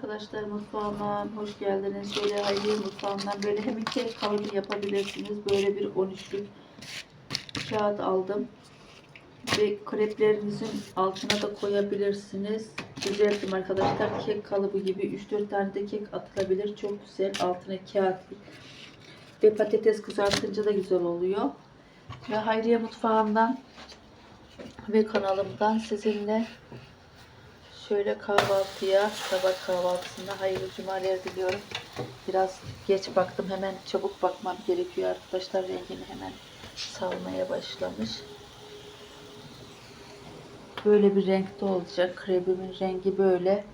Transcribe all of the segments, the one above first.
arkadaşlar mutfağıma hoş geldiniz. Şöyle hayır mutfağımdan böyle hem kek kalıbı yapabilirsiniz. Böyle bir 13'lük kağıt aldım. Ve kreplerinizin altına da koyabilirsiniz. Düzelttim arkadaşlar. Kek kalıbı gibi 3-4 tane de kek atılabilir. Çok güzel. Altına kağıt ve patates kızartınca da güzel oluyor. Ve Hayriye mutfağımdan ve kanalımdan sizinle şöyle kahvaltıya, sabah kahvaltısına hayırlı cumalar diliyorum. Biraz geç baktım. Hemen çabuk bakmam gerekiyor arkadaşlar. Rengini hemen salmaya başlamış. Böyle bir renkte olacak. Krebimin rengi böyle.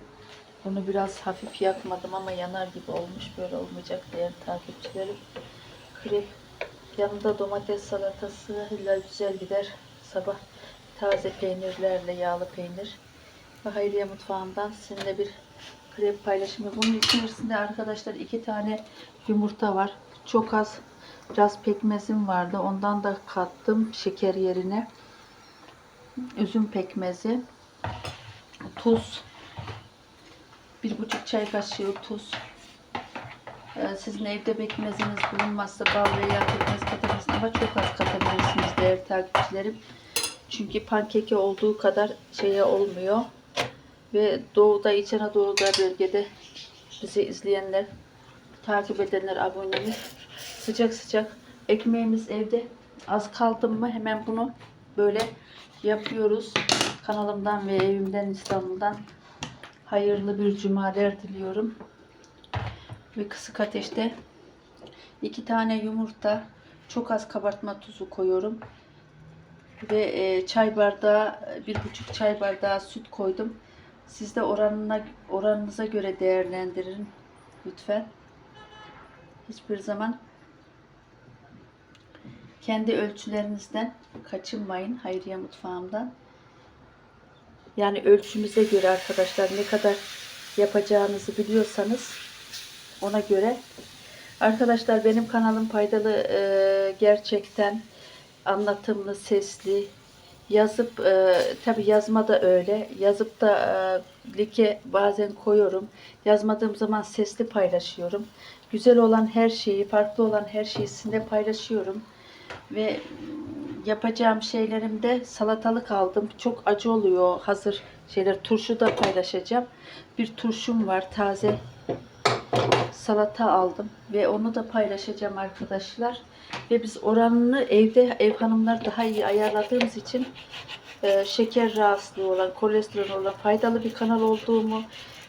Bunu biraz hafif yakmadım ama yanar gibi olmuş. Böyle olmayacak değerli takipçilerim. Krep yanında domates salatası ile güzel gider. Sabah taze peynirlerle yağlı peynir. Ve Hayriye mutfağımdan sizinle bir krep paylaşımı. Bunun içerisinde arkadaşlar iki tane yumurta var. Çok az biraz pekmezim vardı. Ondan da kattım şeker yerine. Üzüm pekmezi. Tuz. Bir buçuk çay kaşığı tuz. Ee, Sizin evde pekmeziniz bulunmazsa bal veya pekmez katabilirsiniz ama çok az katabilirsiniz değerli takipçilerim. Çünkü pankeki olduğu kadar şeye olmuyor. Ve doğuda, İç Anadolu'da bölgede bizi izleyenler, takip edenler, abonemiz sıcak sıcak ekmeğimiz evde az kaldı mı hemen bunu böyle yapıyoruz. Kanalımdan ve evimden İstanbul'dan hayırlı bir cumalar diliyorum. Ve kısık ateşte iki tane yumurta, çok az kabartma tuzu koyuyorum. Ve e, çay bardağı, bir buçuk çay bardağı süt koydum. Siz de oranına, oranınıza göre değerlendirin lütfen. Hiçbir zaman kendi ölçülerinizden kaçınmayın Hayriye mutfağımdan. Yani ölçümüze göre arkadaşlar ne kadar yapacağınızı biliyorsanız ona göre. Arkadaşlar benim kanalım faydalı e, gerçekten anlatımlı, sesli. Yazıp e, tabi yazma da öyle. Yazıp da e, like bazen koyuyorum. Yazmadığım zaman sesli paylaşıyorum. Güzel olan her şeyi, farklı olan her şeyi sizinle paylaşıyorum. Ve yapacağım şeylerimde salatalık aldım. Çok acı oluyor hazır şeyler. Turşu da paylaşacağım. Bir turşum var taze salata aldım ve onu da paylaşacağım arkadaşlar. Ve biz oranını evde ev hanımlar daha iyi ayarladığımız için e, şeker rahatsızlığı olan, kolesterol olan faydalı bir kanal olduğumu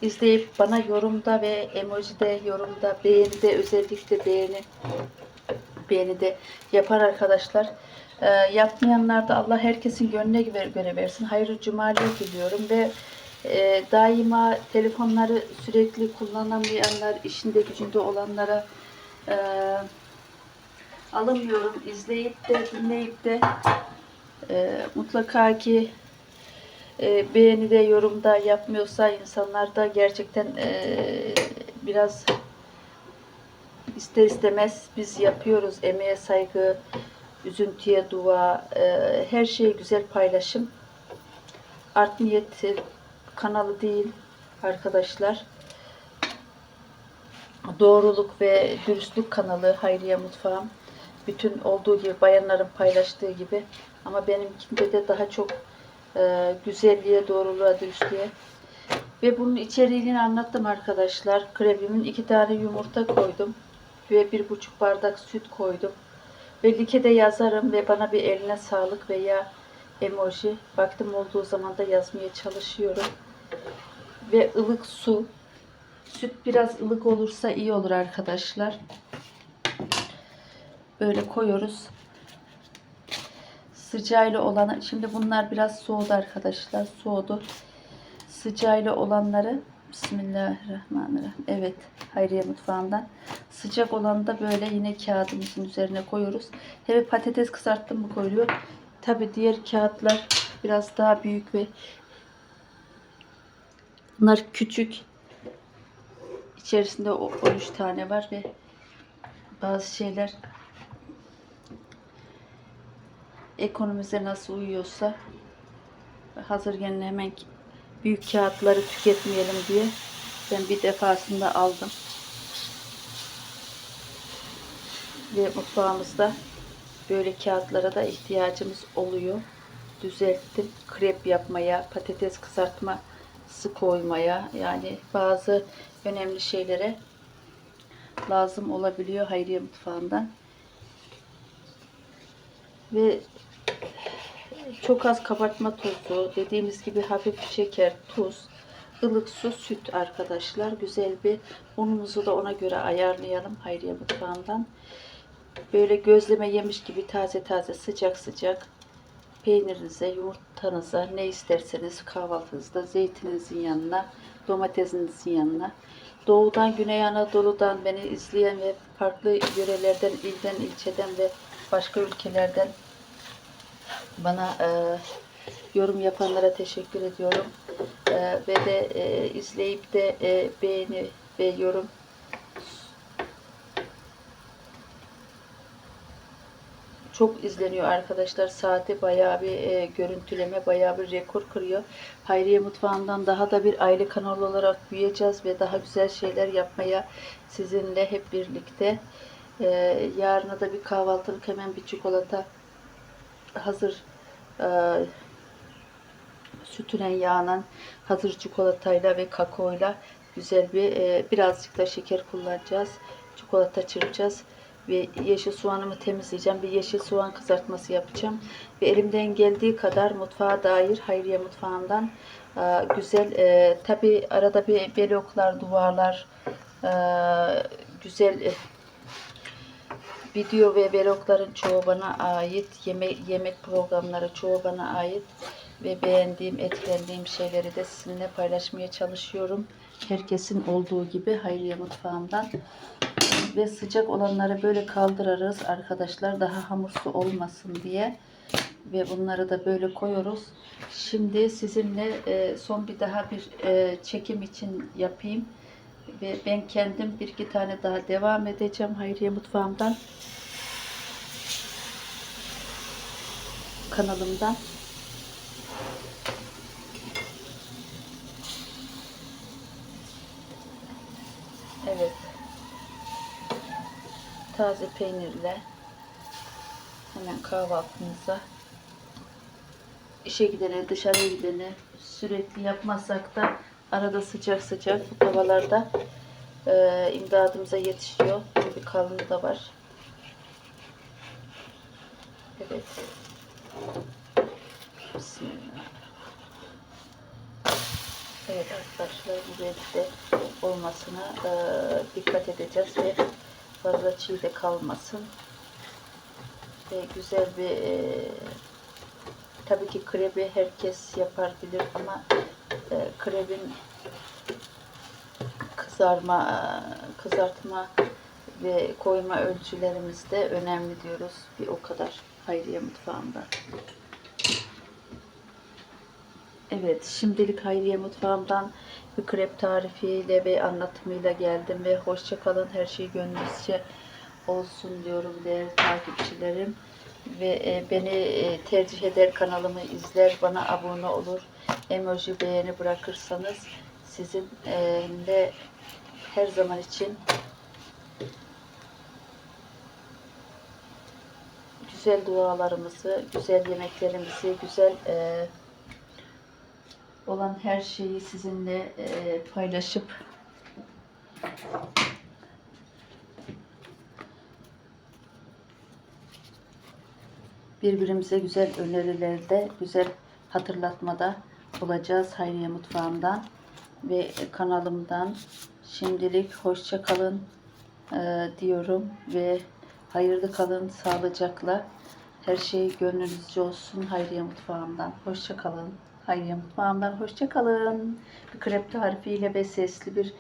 izleyip bana yorumda ve emojide, yorumda, beğenide özellikle beğeni beğeni de yapar arkadaşlar. E, yapmayanlar da Allah herkesin gönlüne göre versin. Hayırlı cumalar diliyorum ve e, daima telefonları sürekli kullanamayanlar, işinde gücünde olanlara e, alamıyorum. İzleyip de dinleyip de e, mutlaka ki e, beğeni de yorumda yapmıyorsa insanlar da gerçekten e, biraz ister istemez biz yapıyoruz. Emeğe saygı, üzüntüye dua, e, her şey güzel paylaşım. Art niyet kanalı değil arkadaşlar. Doğruluk ve dürüstlük kanalı Hayriye Mutfağım. Bütün olduğu gibi bayanların paylaştığı gibi ama benimkinde de daha çok e, güzelliğe, doğruluğa, dürüstlüğe ve bunun içeriğini anlattım arkadaşlar. Krebimin iki tane yumurta koydum ve bir buçuk bardak süt koydum. Ve like de yazarım ve bana bir eline sağlık veya emoji. Vaktim olduğu zaman da yazmaya çalışıyorum. Ve ılık su. Süt biraz ılık olursa iyi olur arkadaşlar. Böyle koyuyoruz. Sıcağıyla olan şimdi bunlar biraz soğudu arkadaşlar. Soğudu. Sıcağıyla olanları Bismillahirrahmanirrahim. Evet, Hayriye mutfağından. Sıcak olanı da böyle yine kağıdımızın üzerine koyuyoruz. Tabi patates kızarttım mı koyuyor. Tabi diğer kağıtlar biraz daha büyük ve bunlar küçük. İçerisinde o- 13 tane var ve bazı şeyler ekonomimize nasıl uyuyorsa hazır gene hemen büyük kağıtları tüketmeyelim diye Ben bir defasında aldım. Ve mutfağımızda böyle kağıtlara da ihtiyacımız oluyor. Düzelttim. Krep yapmaya, patates kızartması koymaya yani bazı önemli şeylere lazım olabiliyor Hayriye mutfağından. Ve çok az kabartma tozu, dediğimiz gibi hafif şeker, tuz, ılık su, süt arkadaşlar. Güzel bir unumuzu da ona göre ayarlayalım Hayriye mutfağından. Böyle gözleme yemiş gibi taze taze sıcak sıcak peynirinize, yumurtanıza ne isterseniz kahvaltınızda zeytininizin yanına, domatesinizin yanına. Doğudan Güney Anadolu'dan beni izleyen ve farklı yörelerden, ilden, ilçeden ve başka ülkelerden bana e, yorum yapanlara teşekkür ediyorum. E, ve de e, izleyip de e, beğeni ve yorum çok izleniyor arkadaşlar. Saati bayağı bir e, görüntüleme, bayağı bir rekor kırıyor. Hayriye Mutfağı'ndan daha da bir aile kanalı olarak büyüyeceğiz ve daha güzel şeyler yapmaya sizinle hep birlikte. E, yarına da bir kahvaltılık hemen bir çikolata hazır e, sütünen yağının hazır çikolatayla ve kakaoyla güzel bir e, birazcık da şeker kullanacağız. Çikolata çırpacağız ve yeşil soğanımı temizleyeceğim. Bir yeşil soğan kızartması yapacağım. Ve elimden geldiği kadar mutfağa dair Hayriye mutfağından e, güzel e, tabi arada bir bloklar, duvarlar e, güzel e, video ve vlogların çoğu bana ait. Yeme yemek programları çoğu bana ait. Ve beğendiğim, etkilendiğim şeyleri de sizinle paylaşmaya çalışıyorum. Herkesin olduğu gibi Hayriye Mutfağımdan. Ve sıcak olanları böyle kaldırırız arkadaşlar. Daha hamursu olmasın diye. Ve bunları da böyle koyuyoruz. Şimdi sizinle e, son bir daha bir e, çekim için yapayım. Ve ben kendim bir iki tane daha devam edeceğim Hayriye Mutfağımdan. Kanalımdan. Evet. Taze peynirle hemen kahvaltımıza işe gidene, dışarıya gidene sürekli yapmazsak da arada sıcak sıcak bu tavalarda e, imdadımıza yetişiyor. Böyle bir kalınlığı da var. Evet. Bismillah. Evet arkadaşlar bu renkte olmasına e, dikkat edeceğiz ve fazla çiğ de kalmasın. Ve güzel bir e, tabii ki krebi herkes yapar bilir ama e, krebin kızarma, e, kızartma ve koyma ölçülerimiz de önemli diyoruz. Bir o kadar Hayriye mutfağında. Evet, şimdilik Hayriye Mutfağım'dan bir krep tarifiyle ve anlatımıyla geldim ve hoşça kalın. Her şey gönlünüzce olsun diyorum değerli takipçilerim. Ve e, beni e, tercih eder, kanalımı izler, bana abone olur, emoji beğeni bırakırsanız sizinle her zaman için güzel dualarımızı, güzel yemeklerimizi, güzel e, olan her şeyi sizinle e, paylaşıp birbirimize güzel önerilerde, güzel hatırlatmada olacağız Hayriye Mutfağımdan ve kanalımdan. Şimdilik hoşça kalın e, diyorum ve hayırlı kalın, sağlıcakla. Her şey gönlünüzce olsun Hayriye Mutfağımdan. Hoşça kalın. Hayriye Mutfağımdan hoşça kalın. Bir krep tarifiyle ve sesli bir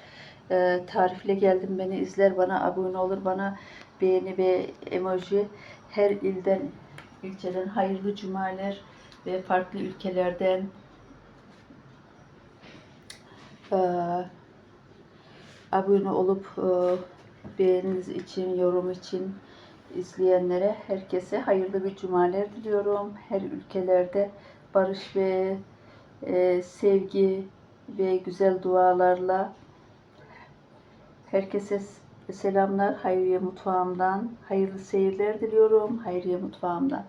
e, tarifle geldim. Beni izler, bana abone olur, bana beğeni ve emoji. Her ilden, ilçeden hayırlı cumalar ve farklı ülkelerden e, abone olup e, beğeniniz için, yorum için izleyenlere herkese hayırlı bir cumalar diliyorum. Her ülkelerde barış ve e, sevgi ve güzel dualarla herkese selamlar Hayriye Mutfağımdan. Hayırlı seyirler diliyorum Hayriye Mutfağımdan.